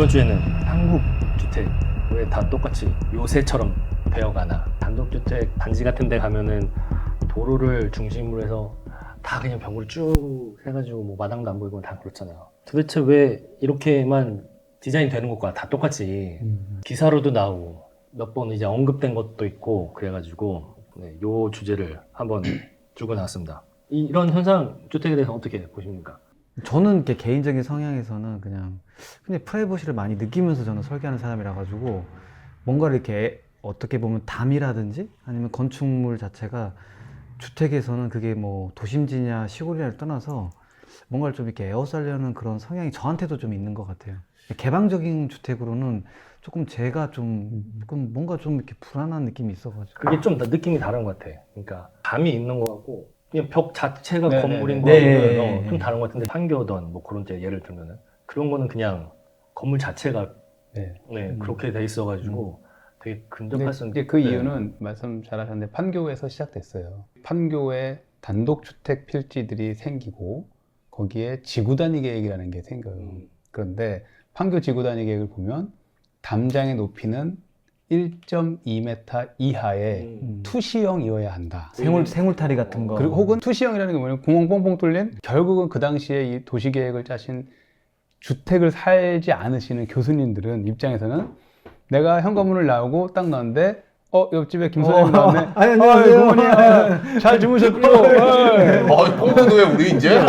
이번 주에는 한국 주택 왜 다 똑같이 요새처럼 되어가나 단독주택 단지 같은 데 가면은 도로를 중심으로 해서 다 그냥 벽으로 쭉 해가지고 뭐 마당도 안 보이고 다 그렇잖아요 도대체 왜 이렇게만 디자인 되는 것과 다 똑같이 음. 기사로도 나오고 몇 번 이제 언급된 것도 있고 그래가지고 네, 요 주제를 한번 들고 나왔습니다 이- 이런 현상 주택에 대해서 어떻게 보십니까? 저는 이렇게 개인적인 성향에서는 그냥 근데 프라이버시를 많이 느끼면서 저는 설계하는 사람이라 가지고 뭔가를 이렇게 어떻게 보면 담이라든지 아니면 건축물 자체가 주택에서는 그게 뭐 도심지냐 시골이냐를 떠나서 뭔가를 좀 이렇게 에워싸려는 그런 성향이 저한테도 좀 있는 것 같아요. 개방적인 주택으로는 조금 제가 좀 조금 뭔가 좀 이렇게 불안한 느낌이 있어가지고 그게 좀더 느낌이 다른 것 같아. 그러니까 감이 있는 것 같고 그냥 벽 자체가 네네네. 건물인 네. 거는 어, 좀 다른 것 같은데 판교든 뭐 그런 데 예를 들면은 그런 거는 그냥 건물 자체가 네. 네, 음. 그렇게 돼 있어가지고 되게 근데 근접할 수 이제 그 네. 이유는 말씀 잘하셨는데 판교에서 시작됐어요. 판교에 단독주택 필지들이 생기고 거기에 지구단위 계획이라는 게 생겨요. 음. 그런데 판교 지구단위 계획을 보면 담장의 높이는 1.2m 이하의 음. 투시형이어야 한다. 생울 생울타리 같은 거 그리고 혹은 투시형이라는 게 뭐냐면 구멍 뻥뻥 뚫린 결국은 그 당시에 이 도시 계획을 짜신 주택을 살지 않으시는 교수님들은 입장에서는 내가 현관문을 나오고 딱 나왔는데 어 옆집에 김 소장님 어. 나왔네. 아니, 안녕하세요. 부모님 잘 주무셨죠? 어이. 어, 뽕뽕도에 우리 이제?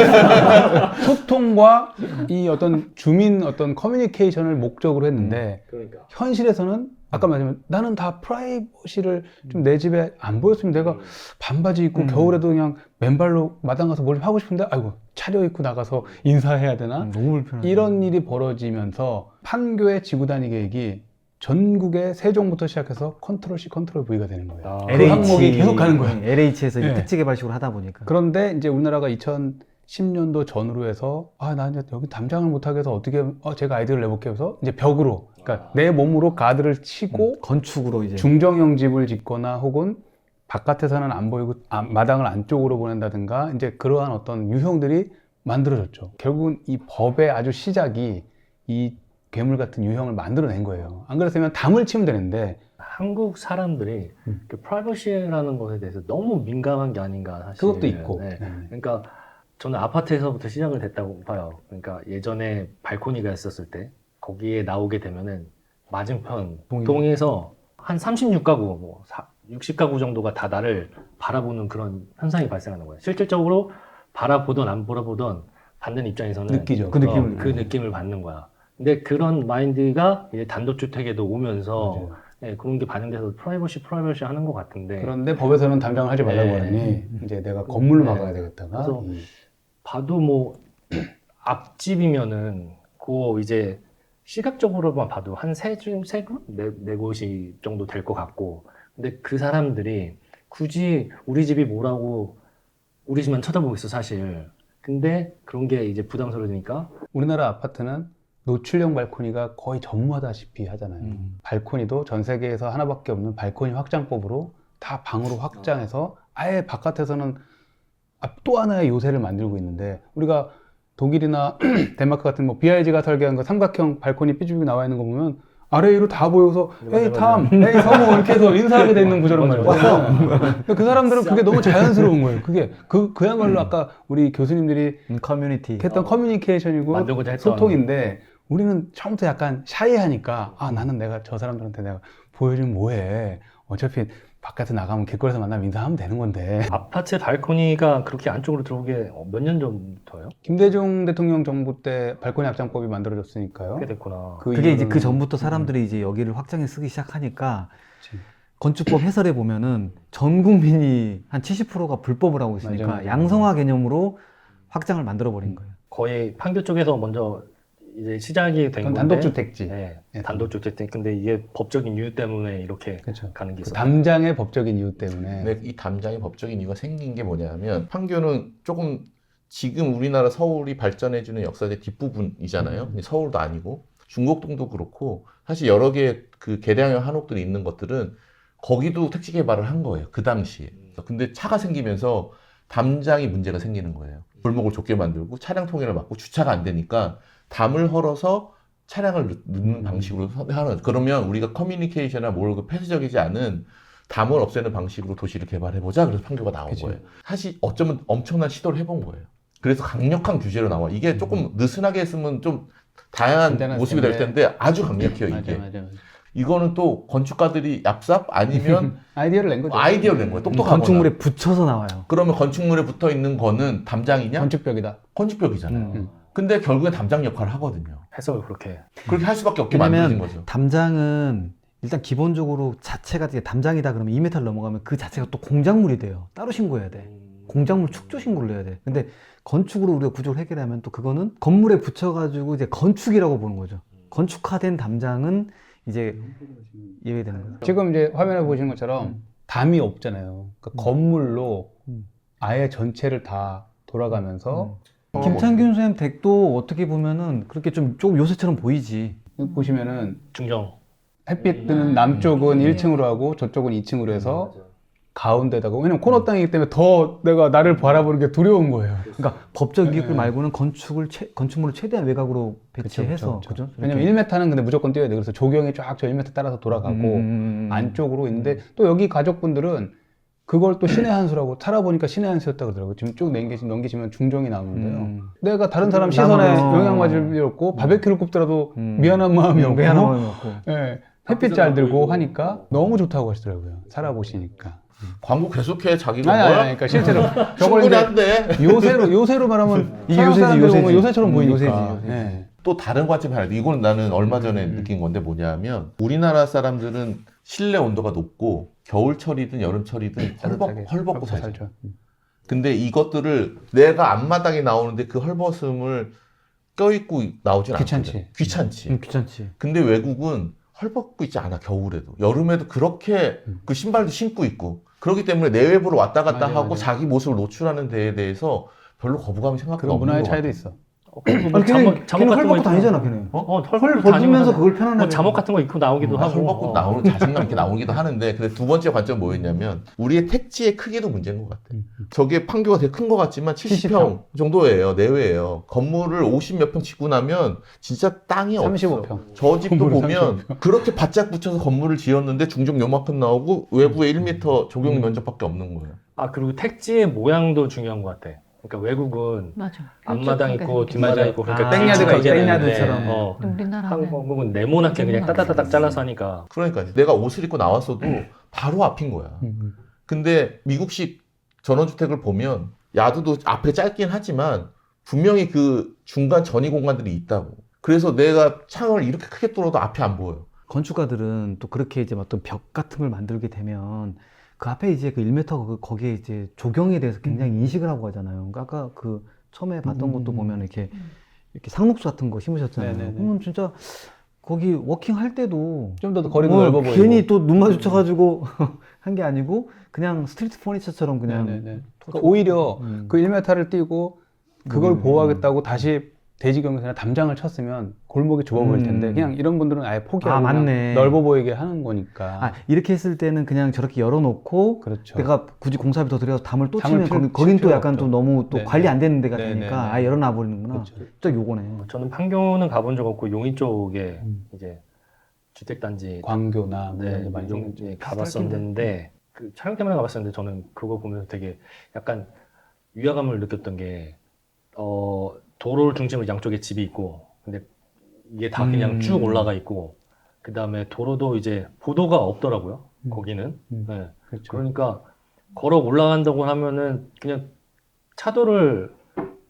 소통과 이 어떤 주민 어떤 커뮤니케이션을 목적으로 했는데 그러니까 현실에서는 아까 말씀드린 나는 다 프라이버시를 좀 내 집에 안 보였으면 내가 반바지 입고 음. 겨울에도 그냥 맨발로 마당 가서 뭘 하고 싶은데 아이고 차려입고 나가서 인사해야 되나 음, 너무 불편해 이런 일이 벌어지면서 판교의 지구단위 계획이 전국의 세종부터 시작해서 컨트롤 C 컨트롤 V가 되는 거예요. 아, 그 항목이 계속 가는 거야. LH에서 네. 특지 개발식으로 하다 보니까 그런데 이제 우리나라가 2010년도 전후로 해서 아, 나 이제 여기 담장을 못 하게 해서 어떻게 어, 제가 아이디어를 내볼게요 해서 이제 벽으로 그러니까 내 몸으로 가드를 치고 건축으로 이제 중정형 집을 짓거나 혹은 바깥에서는 안 보이고 아, 마당을 안쪽으로 보낸다든가 이제 그러한 어떤 유형들이 만들어졌죠. 결국은 이 법의 아주 시작이 이 괴물 같은 유형을 만들어낸 거예요. 안 그랬으면 담을 치면 되는데 한국 사람들이 음. 그 프라이버시라는 것에 대해서 너무 민감한 게 아닌가 사실. 그것도 있고 네. 네. 그러니까 저는 아파트에서부터 시작을 됐다고 봐요. 그러니까 예전에 발코니가 있었을 때 거기에 나오게 되면은 맞은편 동이. 동에서 한 36가구, 뭐 60가구 정도가 다 나를 바라보는 그런 현상이 발생하는 거예요. 실질적으로 바라보던 안 바라보던 받는 입장에서는 느끼죠. 그 느낌을 어, 그 느낌을 받는 거야. 근데 그런 마인드가 이제 단독주택에도 오면서. 예, 그런 게 반영돼서 프라이버시 프라이버시 하는 것 같은데. 그런데 법에서는 담장을 하지 말라고 네. 하니 이제 내가 건물로 네. 막아야 되겠다가 그래서 이- 봐도 뭐 앞집이면은 그 이제 시각적으로만 봐도 한세집세곳네 곳이 정도 될 것 같고. 근데 그 사람들이 굳이 우리 집이 뭐라고 우리 집만 쳐다보고 있어 사실. 근데 그런 게 이제 부담스러우니까. 우리나라 아파트는 노출형 발코니가 거의 전무하다시피 하잖아요. 음. 발코니도 전 세계에서 하나밖에 없는 발코니 확장법으로 다 방으로 확장해서 아예 바깥에서는 아, 또 하나의 요새를 만들고 있는데 우리가 독일이나 덴마크 같은 뭐 BIG가 설계한 그 삼각형 발코니 삐죽이 나와 있는 거 보면 아래 위로 다 보여서 에이. 탐, 에이 성우 이렇게 해서 인사하게 돼 있는 구조란 말이에요. 그 사람들은 그게 너무 자연스러운 거예요. 그게 그 그야말로 아까 우리 교수님들이 음, 커뮤니티 했던 어. 커뮤니케이션이고 소통인데 우리는 처음부터 약간 샤이하니까 아 나는 내가 저 사람들한테 내가 보여주면 뭐해 어차피 바깥에 나가면 길거리에서 만나면 인사하면 되는 건데 아파트 발코니가 그렇게 안쪽으로 들어오게 몇 년 전부터요? 김대중 대통령 정부 때 발코니 확장법이 만들어졌으니까요 꽤 됐구나. 그 그게 이제 이후로는- 그 전부터 사람들이 이제 여기를 확장해 쓰기 시작하니까 그치. 건축법 해설에 보면은 전 국민이 한 70%가 불법을 하고 있으니까 맞아, 맞아. 양성화 개념으로 확장을 만들어 버린 거예요. 거의 판교 쪽에서 먼저 이제 시작이 된 건데 단독주택지 네, 네. 단독주택. 근데 이게 법적인 이유 때문에 이렇게 그렇죠 가는 게그 있어. 담장의 법적인 이유 때문에 근데 이 담장의 법적인 이유가 생긴 게 뭐냐면 판교는 조금 지금 우리나라 서울이 발전해주는 역사의 뒷부분이잖아요. 근데 서울도 아니고 중곡동도 그렇고 사실 여러 개의 그 개량형 한옥들이 있는 것들은 거기도 택지 개발을 한 거예요. 그 당시에. 근데 차가 생기면서 담장이 문제가 생기는 거예요. 골목을 좁게 만들고 차량 통행을 막고 주차가 안 되니까 담을 헐어서 차량을 넣- 넣는 음. 방식으로 하는 그러면 우리가 커뮤니케이션이나 뭘그 폐쇄적이지 않은 담을 없애는 방식으로 도시를 개발해보자 그래서 판교가 나온 그치. 거예요 사실 어쩌면 엄청난 시도를 해본 거예요 그래서 강력한 규제로 나와 이게 조금 느슨하게 했으면 좀 다양한 모습이 될 텐데. 아주 강력해요 맞아, 이게 맞아, 맞아. 이거는 또 건축가들이 얍삽 아니면 아이디어를 낸 거죠. 아이디어를 낸 거예요 똑똑하거나 건축물에 붙여서 나와요. 그러면 건축물에 붙어 있는 거는 담장이냐 건축벽이다. 건축벽이잖아요 음. 근데 결국엔 담장 역할을 하거든요 해석을 그렇게 그렇게 할 수밖에 없게 왜냐면 거죠 담장은 일단 기본적으로 자체가 이제 담장이다 그러면 2m를 넘어가면 그 자체가 또 공작물이 돼요. 따로 신고해야 돼. 공작물 축조 신고를 해야 돼. 근데 건축으로 우리가 구조를 해결하면 또 그거는 건물에 붙여가지고 이제 건축이라고 보는 거죠. 건축화된 담장은 이제 예외되는 거죠. 지금 이제 화면에 보시는 것처럼 담이 없잖아요. 그러니까 건물로 음. 아예 전체를 다 돌아가면서 김창균 선생님 댁도 어떻게 보면은 그렇게 좀 조금 요새처럼 보이지. 보시면은 중정 햇빛 뜨는 남쪽은 1층으로 하고 저쪽은 2층으로 해서 가운데다가 왜냐면 코너 땅이기 때문에 더 내가 나를 바라보는 게 두려운 거예요. 그러니까 법적 네. 이익을 말고는 건축을 최, 건축물을 최대한 외곽으로 배치해서 그쵸? 왜냐면 1m는 근데 무조건 뛰어야 돼. 그래서 조경이 쫙 저 1m 따라서 돌아가고 음, 안쪽으로 있는데 또 여기 가족분들은 그걸 또 신의 한 수라고 살아보니까 신의 한 수였다 그러더라고요. 지금 쭉 넘기시, 넘기시면 중정이 나오는데요. 음. 내가 다른 사람 시선에 나만- 영향 맞을 일 없고 바베큐를 굽더라도 음. 미안한 마음이 없고 미안한 마음이 없고. 예, 햇빛 잘 들고 하니까 너무 좋다고 하시더라고요. 살아보시니까. 광고 계속해 자기가 아니, 아니, 뭐야? 아니, 그러니까 실제로 저걸 충분히 이제 한데 요새로 요새로 말하면 이게 서양 요새지, 사람들 보면 요새지. 요새처럼 음, 보이니까. 요새지, 요새지. 예. 또 다른 관점이 하나 이건 나는 얼마 전에 음. 느낀 건데 뭐냐면 우리나라 사람들은 실내 온도가 높고 겨울철이든 여름철이든 헐벗, 헐벗고 살죠. 살죠. 음. 근데 이것들을 내가 앞마당에 나오는데 그 헐벗음을 껴입고 나오진 귀찮지. 않거든. 귀찮지. 음, 귀찮지. 근데 외국은 헐벗고 있지 않아 겨울에도 여름에도 그렇게 음. 그 신발도 신고 있고 그렇기 때문에 내외부로 왔다 갔다 맞아요, 하고 맞아요. 자기 모습을 노출하는 데에 대해서 별로 거부감이 생각보다 그런 문화의 것 차이도. 있어. 어, 뭐 아니, 걔는, 잠옷 잠옷 걔는 같은 거 헐벗고 입고 다니잖아, 걔는. 어, 어 헐 헐 벗으면서 그걸 편안하게. 뭐 잠옷 같은 거 입고 나오기도 나 하고 헐벗고 어. 나오는 자신감 있게 나오기도 하는데 근데 두 번째 관점은 뭐였냐면 우리의 택지의 크기도 문제인 것 같아. 음, 저게 판교가 되게 큰 것 같지만 70평 정도예요 내외예요. 건물을 50 몇 평 짓고 나면 진짜 땅이 없어. 35 평. 저 집도 건물을 보면 그렇게 바짝 붙여서 건물을 지었는데 중정 요만큼 나오고 외부에 1m 적용 음. 면적밖에 없는 거예요. 아 그리고 택지의 모양도 중요한 것 같아. 그러니까 외국은 맞아. 앞마당 있고 뒷마당 있고 그러니까 아, 땡야드가 땡야드처럼. 어. 생겼는데 우리나라 한국은 네모나게 그냥 따다다닥 잘라서 하니까 그러니까 내가 옷을 입고 나왔어도 바로 앞인 거야. 음. 근데 미국식 전원주택을 보면 야드도 앞에 짧긴 하지만 분명히 그 중간 전이 공간들이 있다고. 그래서 내가 창을 이렇게 크게 뚫어도 앞이 안 보여. 건축가들은 또 그렇게 이제 어떤 벽 같은 걸 만들게 되면 그 앞에 이제 그 1m 그 거기에 이제 조경에 대해서 굉장히 인식을 하고 가잖아요. 그러니까 아까 그 처음에 봤던 음, 것도 음, 보면 이렇게 음. 이렇게 상록수 같은 거 심으셨잖아요. 네네네. 그러면 진짜 거기 워킹 할 때도 좀 더 거리도 뭐 넓어 보이고. 괜히 또 눈 마주쳐가지고 한 게 아니고 그냥 스트리트 퍼니처처럼 그냥. 그러니까 오히려 음. 그 1m를 띄고 그걸 음. 보호하겠다고 다시 대지경에서나 담장을 쳤으면 골목이 좁아 보일 텐데 음. 그냥 이런 분들은 아예 포기하고 아, 그냥 맞네. 넓어 보이게 하는 거니까. 아 이렇게 했을 때는 그냥 저렇게 열어놓고 그렇죠. 내가 굳이 공사비 더 들여서 담을 또 담을 치면 필요- 거기, 거긴 또 약간 없죠. 또 너무 또 네네. 관리 안 되는 데가. 되니까 아예 열어놔 버리는구나. 그렇죠. 진짜 요거네. 저는 판교는 가본 적 없고 용인 쪽에 음. 이제 주택단지 광교나 뭐 이런 네, 데 많이 용. 예, 가봤었는데 그 촬영 때문에 가봤었는데 저는 그거 보면서 되게 약간 위화감을 느꼈던 게 어, 도로를 중심으로 양쪽에 집이 있고 근데 이게 다 그냥 음. 쭉 올라가 있고 그 다음에 도로도 이제 보도가 없더라고요 음. 거기는 음. 네. 그렇죠. 그러니까 걸어 올라간다고 하면은 그냥 차도를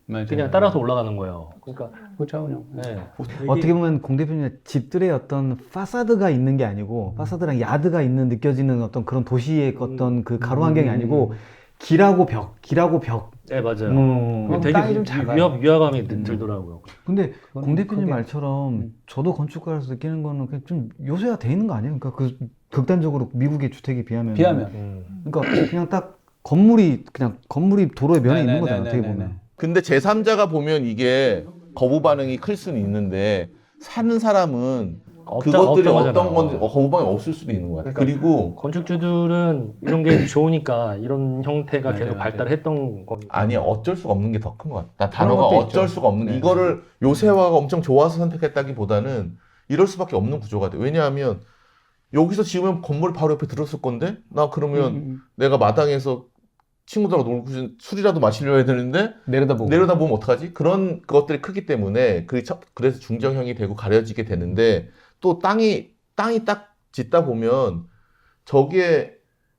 맞아요. 그냥 따라서 올라가는 거예요 그러니까 그렇죠. 네. 어떻게 보면 공 대표님의 집들의 어떤 파사드가 있는 게 아니고 파사드랑 야드가 있는 느껴지는 어떤 그런 도시의 어떤 그 가로 환경이 아니고 길하고 벽, 길하고 벽. 네 맞아요 음. 그럼 되게 땅이 좀 위- 작아요. 위화, 위화감이 음. 들더라고요 근데 그건 공 대표님 그게- 말처럼 음. 저도 건축가로서 느끼는 거는 그냥 좀 요새화 돼 있는 거 아니에요? 그러니까 그 극단적으로 미국의 주택에 비하면 비하면. 음. 그러니까 그냥 딱 건물이 그냥 건물이 도로에 면에 있는 네네네네네. 거잖아 어떻게 보면. 근데 제3자가 보면 이게 거부 반응이 클 수는 있는데 사는 사람은 그것들이 어떤. 건지 어, 거부감이 없을 수도 있는 거야. 그러니까 그리고 건축주들은 이런 게 좋으니까 이런 형태가 계속. 발달했던 겁니다. 아니 어쩔 수가 없는 게 더 큰 것 같아. 나 그런 단어가 것도 어쩔 있죠. 수가 없는 게 네. 이거를 요새화가 엄청 좋아서 선택했다기보다는 이럴 수밖에 없는 구조가 돼. 왜냐하면 여기서 지으면 건물 바로 옆에 들었을 건데 나 그러면 음, 내가 마당에서 친구들하고 놀고 술이라도 마시려 해야 되는데 내려다보고 내려다보면 어떡하지? 그런 것들이 크기 때문에 그 첫- 그래서 중정형이 되고 가려지게 되는데 또 땅이 땅이 딱 짓다 보면 저게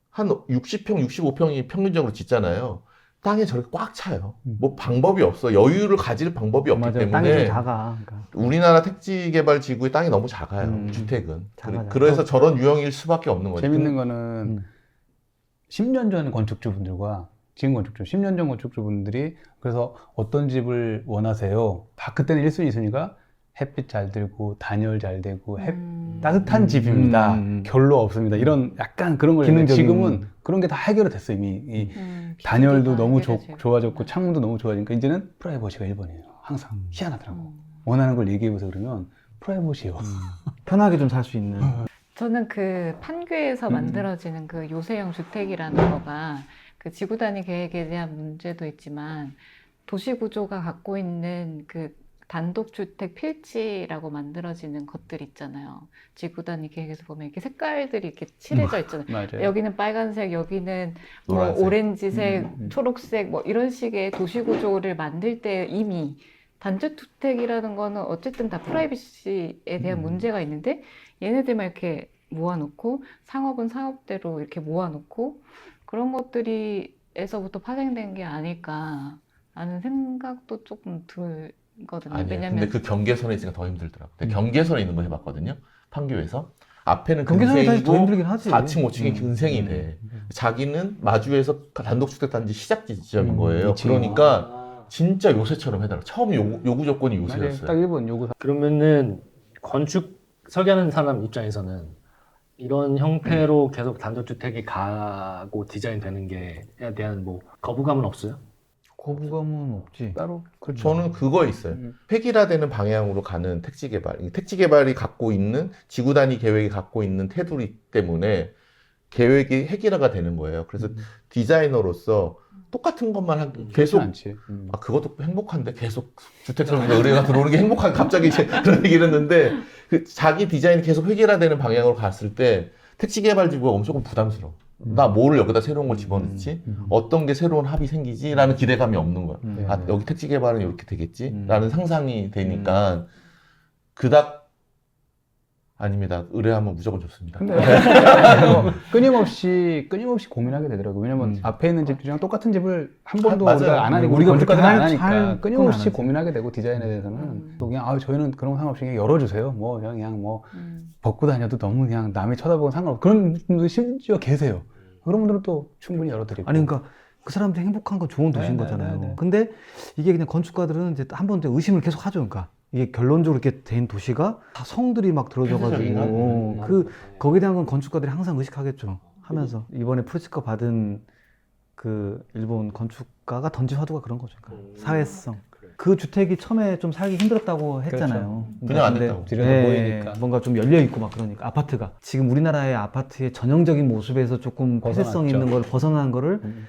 한 60평, 65평이 평균적으로 짓잖아요. 땅에 저렇게 꽉 차요. 음. 뭐 방법이 없어. 여유를 가질 방법이 없기 맞아요. 땅이 좀 때문에 작아. 그러니까. 우리나라 택지 개발 지구의 땅이 너무 작아요. 음. 주택은. 작아요. 그래- 그래서 저런 유형일 수밖에 없는 거죠. 재밌는 거는 음. 10년 전 건축주분들과 지금 건축주, 10년 전 건축주분들이 그래서 어떤 집을 원하세요? 다 그때는 1순위, 2순위가 햇빛 잘 들고 단열 잘 되고 햇- 음. 따뜻한 집입니다. 음, 음. 결로 없습니다. 이런 약간 그런 걸 기능적인- 지금은 그런 게 다 해결이 됐어 이미. 이 음, 단열도 너무 좋, 해결되죠. 좋아졌고 창문도 너무 좋아지니까 이제는 프라이버시가 1번이에요. 항상 음. 희한하더라고. 음. 원하는 걸 얘기해 보세요 그러면 프라이버시요. 편하게 좀 살 수 있는. 저는 그 판교에서 음. 만들어지는 그 요새형 주택이라는 거가 그 지구 단위 계획에 대한 문제도 있지만 도시 구조가 갖고 있는 그 단독 주택 필지라고 만들어지는 것들 있잖아요. 지구 단위 계획에서 보면 이렇게 색깔들이 이렇게 칠해져 있잖아요. 맞아요. 여기는 빨간색, 여기는 뭐 노란색. 오렌지색, 음, 음. 초록색 뭐 이런 식의 도시 구조를 만들 때 이미 단독 주택이라는 거는 어쨌든 다 프라이버시에 대한 음. 문제가 있는데 얘네들만 이렇게 모아놓고 상업은 상업대로 이렇게 모아놓고 그런 것들이 에서부터 파생된 게 아닐까 하는 생각도 조금 들 거든요. 아니에요. 왜냐면 근데 그 경계선에 있으니까 더 힘들더라고. 음. 근데 경계선에 있는 거 해봤거든요. 판교에서 앞에는 경계선이 사실 더 힘들긴 하지. 4층, 5층이 음. 근생이 돼. 자기는 마주에서 단독주택단지 시작 지점인 음, 거예요. 그치. 그러니까 진짜 요새처럼 해달라. 처음 요구, 요구 조건이 맞아요. 딱 요새였어요. 1번 요구 그러면은 건축 설계하는 사람 입장에서는 이런 형태로 계속 단독주택이 가고 디자인되는 게에 대한 뭐 거부감은 없어요? 거부감은 없지. 따로 저는 그거 있어요. 음. 획일화되는 방향으로 가는 택지 개발. 이 택지 개발이 갖고 있는 지구 단위 계획이 갖고 있는 테두리 때문에 계획이 획일화가 되는 거예요. 그래서 음. 디자이너로서 똑같은 것만 하, 계속 않지. 음. 아 그것도 행복한데 계속 주택 설계 의뢰가 들어오는 게 행복한 갑자기 이제 그런 얘기를 했는데 그 자기 디자인이 계속 획일화되는 방향으로 갔을 때 택지 개발 지구가 엄청 부담스러워. 나 뭐를 여기다 새로운 걸 집어넣지? 음. 어떤 게 새로운 합이 생기지라는 기대감이 없는 거야. 음. 네. 아 여기 택지 개발은 이렇게 되겠지라는 음. 상상이 되니까 그닥 아닙니다. 의뢰하면 무조건 좋습니다. 근데 그래서 끊임없이 끊임없이 고민하게 되더라고요. 왜냐면 음. 앞에 있는 집 중에 똑같은 집을 한 번도 맞아요. 우리가 안 하니까 우리가 안 할- 하니까 끊임없이. 고민하게 되고 디자인에 대해서는 음. 또 그냥 아 저희는 그런 거 상관없이 그냥 열어주세요. 뭐 그냥, 그냥 뭐 음. 벗고 다녀도 너무 그냥 남이 쳐다보고 상관없고 그런 분들 심지어 계세요. 그런 분들은 또 충분히 열어드리고. 아니 그러니까 그 사람들이 행복한 건 좋은 도시인 네, 거잖아요. 네, 네. 근데 이게 그냥 건축가들은 이제 한 번 더 의심을 계속 하죠. 그러니까 이게 결론적으로 이렇게 된 도시가 다 성들이 막 들어져가지고 폐쇄적이나? 그 거기에 대한 건 건축가들이 항상 의식하겠죠. 하면서 이번에 프로츠카 받은 그 일본 건축가가 던진 화두가 그런 거죠. 그러니까 음. 사회성. 그 주택이 처음에 좀 살기 힘들었다고 했잖아요. 그냥 안 근데 됐다고. 들여다 네, 보이니까. 뭔가 좀 열려 있고 막 그러니까 아파트가 지금 우리나라의 아파트의 전형적인 모습에서 조금 폐쇄성. 있는 걸 벗어난 거를 음.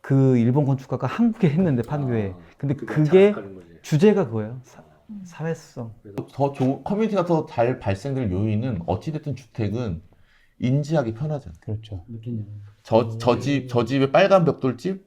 그 일본 건축가가 한국에 했는데 판교에 아, 근데 그게. 주제가 그거예요 사, 사회성 더 좋은 커뮤니티가 더 잘 발생될 요인은 어찌 됐든 주택은 인지하기 편하잖아. 그렇죠. 저, 저 집, 저 집의 빨간 벽돌집,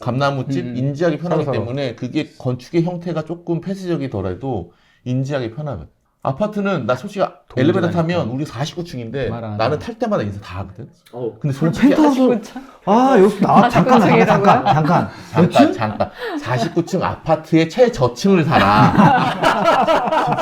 감나무집 음. 인지하기 편하기 서로 서로. 때문에 그게 건축의 형태가 조금 폐쇄적이더라도 인지하기 편하거든. 아파트는 나 솔직히 엘리베이터 타면 우리 49층인데 말 안 나는. 탈 때마다 인사 다 하거든. 어, 근데 솔직히 펜트하우스 아 여기 나 잠깐 잠깐 49층이라고요? 잠깐 잠깐 잠깐 잠깐 49층 아파트의 최저층을 살아.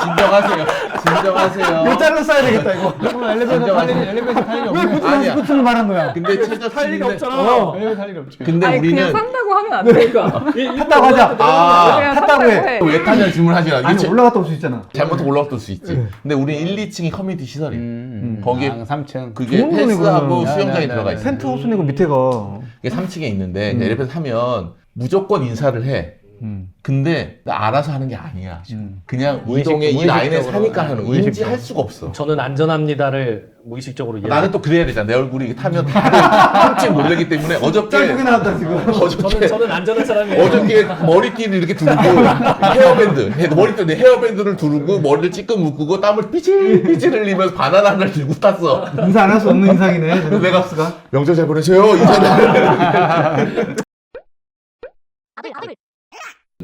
진정하세요. 진정하세요. 글자로 써야 되겠다 이거 엘리베이터 탈 일이 엘리베이터 탈 일이 왜 없네. 굳이 아니야. 49층을 말한 거야 근데 최저층인데 어. 엘리베이터 탈 일이 없지. 근데 아니 우리는 그냥 산다고 하면 안 되니까. 탔다고 하자 아 그냥 탔다고 산다고 해. 해. 왜 타냐 질문하지 마. 아니 이게 올라갔다 올 수 있잖아 잘못 올라갔을 수 있지. 네. 근데 우리 1, 2층이 커뮤니티 시설이에요. 음. 거기에 아, 3층. 그게 좋은 거네, 헬스하고 그러면. 수영장이 네, 네, 들어가 네. 있어요. 펜트하우스니까 밑에가 이게 3층에 있는데 음. 엘리베이터 타면 무조건 인사를 해. 음. 근데 나 알아서 하는 게 아니야. 음. 그냥 무의식- 이동에 이 라인에 무의식적으로. 사니까 하는 거야. 무의식적으로. 인지할 수가 없어. 저는 안전합니다를 무의식적으로 이해. 나는 또 그래야 되잖아. 내 얼굴이 이게 타면 다들 깜짝 놀라기 때문에 어저께 나왔다 지금. 저는 어저께 저는 안전한 사람이에요. 어저께 머리띠를 이렇게 두르고 헤어밴드 헤- 머리띠 헤어밴드를 두르고 머리를 찌끔 묶고 땀을 삐질삐질 흘리면서 바나나 하나를 들고 탔어. 인사 안 할 수 없는 인상이네. 내가 명절 잘 보내세요. 이제는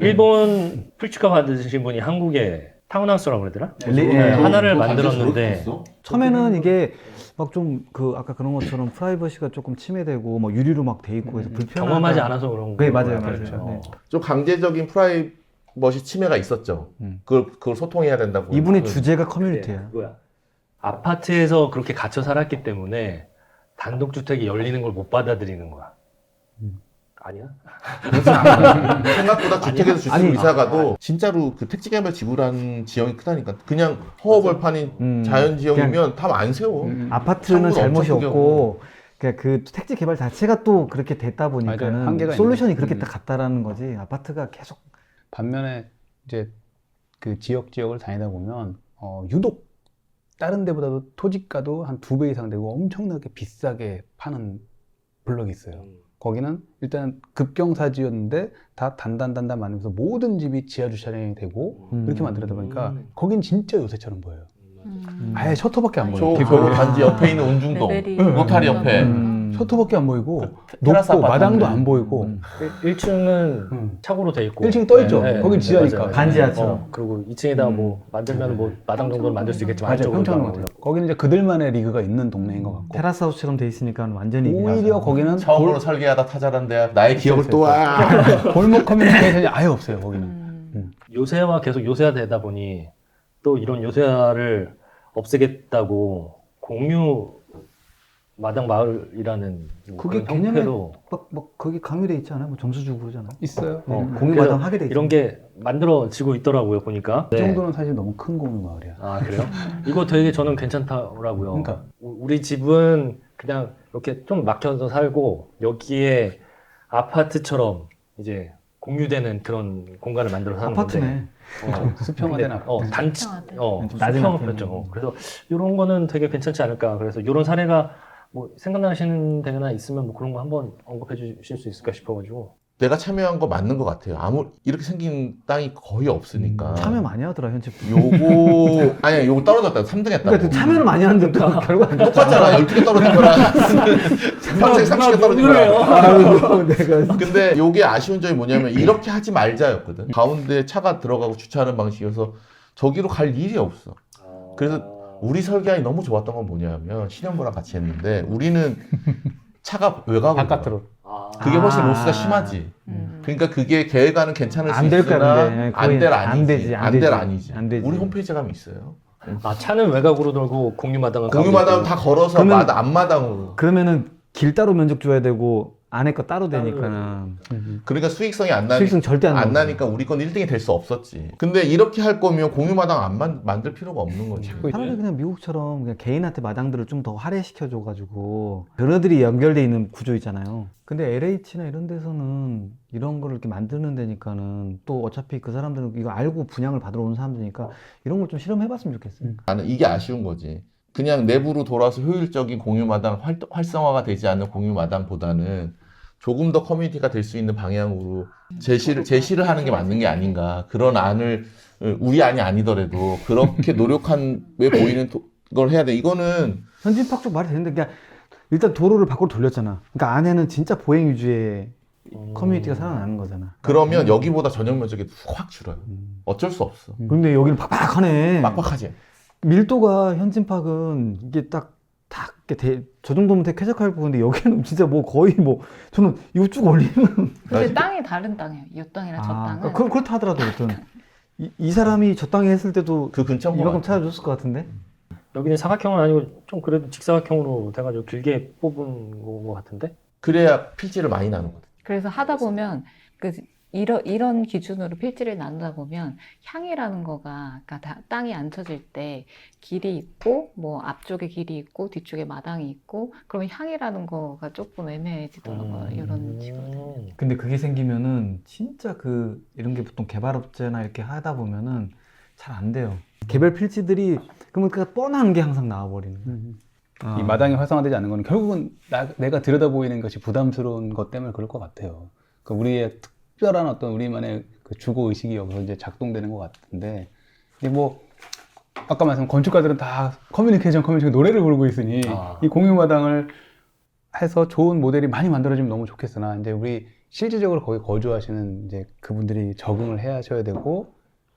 일본 풀치카 받으신 분이 한국에 타운하우스라고 그러더라. 리- 네, 예. 하나를 그거 만들었는데 처음에는 이게 막 좀 그 아까 그런 것처럼 프라이버시가 조금 침해되고 뭐 유리로 막 돼 있고 해서 불편하다. 경험하지 않아서 그런 네, 거예요. 맞아요, 맞아요. 그렇죠. 네. 좀 강제적인 프라이버시 침해가 있었죠. 음. 그걸 그걸 소통해야 된다고. 이분의 그- 주제가 커뮤니티야. 그거야. 아파트에서 그렇게 갇혀 살았기 때문에 단독 주택이 열리는 걸 못 받아들이는 거야. 음. 아니야? 생각보다 주택에서 주택 아니, 이사 가도 진짜로 그 택지개발 지구라는 지형이 크다니까. 그냥 허허벌판인 음. 자연 지형이면 탑안 세워. 음. 아파트는 창구도 잘못이 엄청 없고 그러니까 그 택지 개발 자체가 또 그렇게 됐다 맞아요. 보니까는 한계가 솔루션이 있는 그렇게 음. 딱 갔다라는 거지. 아파트가 계속 반면에 이제 그 지역 지역을 다니다 보면 어, 유독 다른 데보다도 토지가도 한 두 배 이상 되고 엄청나게 비싸게 파는 블럭이 있어요. 거기는 일단 급경사지였는데 다 단단단단 만들면서 모든 집이 지하 주차장이 되고 음. 이렇게 만들다 보니까 음. 거긴 진짜 요새처럼 보여요. 음. 아예 셔터밖에 안저 보여요. 저 길거리. 그 단지 옆에 있는 운중동 레벨이 로타리 옆에 음. 셔터밖에 안 보이고 테라스 높고 아파트 마당도. 안 보이고 음. 1층은 음. 차고로 돼 있고 1층이 떠 있죠. 네, 거긴 네, 지하니까. 맞아요. 반지하처럼. 어, 그리고 2층에다 음. 뭐 만들면 뭐 마당 정도는 만들 수 있겠지만 맞아요. 안쪽으로 평창 같아요. 거기는 이제 그들만의 리그가 있는 동네인 것 같고 테라스 하우스처럼 돼 있으니까 완전히 오히려 거기는 처음으로 골, 설계하다 타자란 데야 나의 기억을 또 와. 골목 커뮤니케이션이 아예 없어요. 거기는. 음. 요새화 계속 요새화 되다 보니 또 이런 요새화를 없애겠다고 공유 마당 마을이라는 뭐 그게 그런 개념에 형태로 막, 막 거기 강요돼 있지 않아요? 뭐 점수 주고 그러잖아. 있어요. 어, 음. 공유마당 하게 돼 있죠. 이런 게 만들어지고 있더라고요 보니까. 이 정도는 사실 너무 큰 공유 마을이야. 아 그래요? 이거 되게 저는 괜찮다고요. 그러니까. 우- 우리 집은 그냥 이렇게 좀 막혀서 살고 여기에 아파트처럼 이제 공유되는 그런 공간을 만들어 사는 아파트네. 건데. 어, 수평화된 근데, 아파트. 어, 수평화된. 어, 좀 낮은 수평화됐죠. 아파트. 어, 그래서 이런 거는 되게 괜찮지 않을까. 그래서 이런 사례가 뭐 생각나시는 데나 있으면 뭐 그런 거 한번 언급해 주실 수 있을까 싶어가지고. 내가 참여한 거 맞는 것 같아요. 아무 이렇게 생긴 땅이 거의 없으니까. 참여 많이 하더라 현재. 요거 아니야 요거 떨어졌다. 3등 했다. 그러니까 참여를 많이 하는데 또 결국 안 똑같잖아. 12개 떨어진 거랑 평생 30개 떨어진 거랑. 아유, 내가 근데 요게 아쉬운 점이 뭐냐면 이렇게 하지 말자였거든. 가운데 차가 들어가고 주차하는 방식이어서 저기로 갈 일이 없어. 그래서 우리 설계안이 너무 좋았던 건 뭐냐면 신현부랑 같이 했는데 우리는 차가 외곽으로 바깥으로. 아, 그게 훨씬 아. 로스가 심하지. 음. 그러니까 그게 계획안은 괜찮을 수 안 될 있으나 근데. 거의 안될 안 아니지. 되지, 안 안될 되지. 아니지. 안 되지. 우리 홈페이지에 가면 있어요. 아, 차는 외곽으로 돌고 공유 마당은 공유 가운데 마당 있고. 다 걸어서 그러면- 마당 앞마당으로. 그러면은 길 따로 면적 줘야 되고 안에 거 따로 되니까는 그러니까 수익성이 안 나니 수익성 절대 안, 안 나오죠. 나니까 우리 건 1등이 될 수 없었지. 근데 이렇게 할 거면 공유 마당 안 만, 만들 필요가 없는 거지. 차라리 그냥 미국처럼 그냥 개인한테 마당들을 좀 더 할애시켜 줘가지고 변호들이 연결돼 있는 구조 있잖아요. 근데 LH나 이런 데서는 이런 거를 이렇게 만드는 데니까는 또 어차피 그 사람들은 이거 알고 분양을 받으러 오는 사람들이니까 이런 걸 좀 실험해봤으면 좋겠어요. 나는 이게 아쉬운 거지. 그냥 내부로 돌아서 효율적인 공유마당 활, 활성화가 되지 않는 공유마당보다는 조금 더 커뮤니티가 될 수 있는 방향으로 제시를 제시를 하는 게 맞는 게 아닌가 그런 안을 어, 우리 안이 아니더라도 그렇게 노력한 왜 보이는 도- 걸 해야 돼. 이거는 현진팍 쪽 말이 되는데 그냥 일단 도로를 밖으로 돌렸잖아. 그러니까 안에는 진짜 보행 위주의 음. 커뮤니티가 살아나는 거잖아. 그러면 여기보다 전용 면적이 확 줄어요. 음. 어쩔 수 없어. 근데 여기는 빡빡하네. 빡빡하지. 밀도가 현진팍은 이게 딱, 딱, 이렇게 대- 저 정도면 되게 쾌적할 부분인데 여기는 진짜 뭐 거의 뭐, 저는 이거 쭉 올리면. 근데 땅이 다른 땅이에요. 이 땅이랑 저 아, 땅은. 그, 그렇다 하더라도 어떤. 이, 이 사람이 저 땅에 했을 때도 그 근처인 거 이만큼. 찾아줬을 것 같은데? 여기는 사각형은 아니고 좀 그래도 직사각형으로 돼가지고 길게 뽑은 거 같은데. 그래야 필지를 많이 나누거든. 그래서 하다 보면 그 이런 이런 기준으로 필지를 나누다 보면 향이라는 거가 그러니까 다- 땅이 안 쳐질 때 길이 있고 뭐 앞쪽에 길이 있고 뒤쪽에 마당이 있고 그러면 향이라는 거가 조금 애매해지더라고요. 이런 식으로. 음. 근데 그게 생기면은 진짜 그 이런 게 보통 개발업체나 이렇게 하다 보면은 잘 안 돼요. 개별 필지들이 그러면 그 뻔한 게 항상 나와버리는 거예요. 아. 이 마당이 활성화되지 않는 건 결국은 나, 내가 들여다 보이는 것이 부담스러운 것 때문에 그럴 것 같아요. 그 우리의 특 별한 어떤 우리만의 그 주거 의식이 여기서 이제 작동되는 것 같은데, 근데 뭐 아까 말씀 건축가들은 다 커뮤니케이션 커뮤니케이션 노래를 부르고 있으니 아. 이 공유 마당을 해서 좋은 모델이 많이 만들어지면 너무 좋겠으나 이제 우리 실질적으로 거기 거주하시는 이제 그분들이 적응을 해 하셔야 되고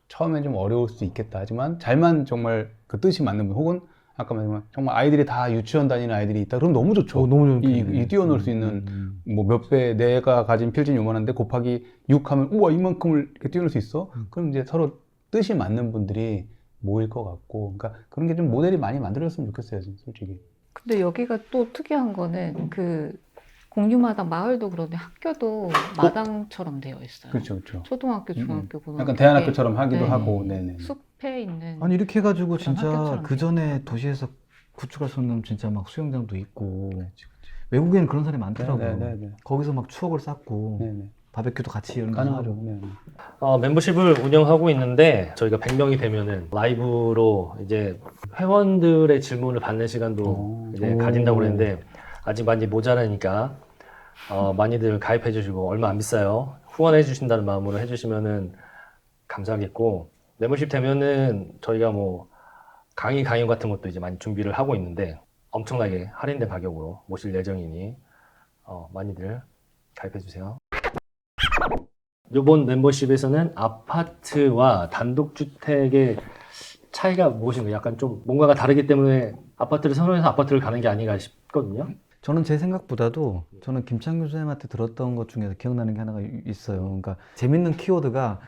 처음엔 좀 어려울 수 있겠다 하지만 잘만 정말 그 뜻이 맞는 분 혹은 아까 말했지만 정말 아이들이 다 유치원 다니는 아이들이 있다 그럼 너무 좋죠. 어, 너무 이, 좋겠네. 이 뛰어놀 수 있는 음, 뭐몇 배 내가 가진 필진 요만한데 곱하기 6 하면 우와 이만큼을 이렇게 뛰어놀 수 있어? 음. 그럼 이제 서로 뜻이 맞는 분들이 모일 것 같고 그러니까 그런 게 좀 모델이 많이 만들어졌으면 좋겠어요 솔직히 근데 여기가 또 특이한 거는 그 공유마당 마을도 그런데 학교도 마당처럼 되어 있어요. 그렇죠 그렇죠 초등학교, 음, 중학교, 고등학교. 약간 대안학교처럼 하기도 네. 하고 네네 숲 에 있는 아니 이렇게 해가지고 진짜 그 전에 도시에서 구축할 수 있는 진짜 막 수영장도 있고 외국에는 그런 사람이 많더라고요. 네네네 거기서 막 추억을 쌓고 네네 바베큐도 같이 이런 거 가능하죠. 네. 어, 멤버십을 운영하고 있는데 저희가 100명이 되면은 라이브로 이제 회원들의 질문을 받는 시간도 오. 이제 오. 가진다고 그랬는데 아직 많이 모자라니까 어, 많이들 가입해 주시고 얼마 안 비싸요. 후원해 주신다는 마음으로 해 주시면은 감사하겠고 멤버십 되면은 저희가 뭐 강의 강연 같은 것도 이제 많이 준비를 하고 있는데 엄청나게 할인된 가격으로 모실 예정이니 어, 많이들 가입해 주세요. 요번 멤버십에서는 아파트와 단독주택의 차이가 무엇인가 약간 좀 뭔가가 다르기 때문에 아파트를 선호해서 아파트를 가는 게 아닌가 싶거든요. 저는 제 생각보다도 저는 김창규 선생님한테 들었던 것 중에서 기억나는 게 하나가 있어요. 그러니까 재밌는 키워드가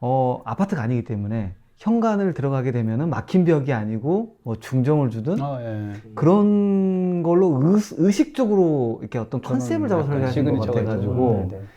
어, 아파트가 아니기 때문에 현관을 들어가게 되면은 막힌 벽이 아니고 뭐 중정을 주든 아, 예. 그런 걸로 의, 의식적으로 이렇게 어떤 컨셉을 잡아 약간 설계하신 것 같아가지고. 네, 네.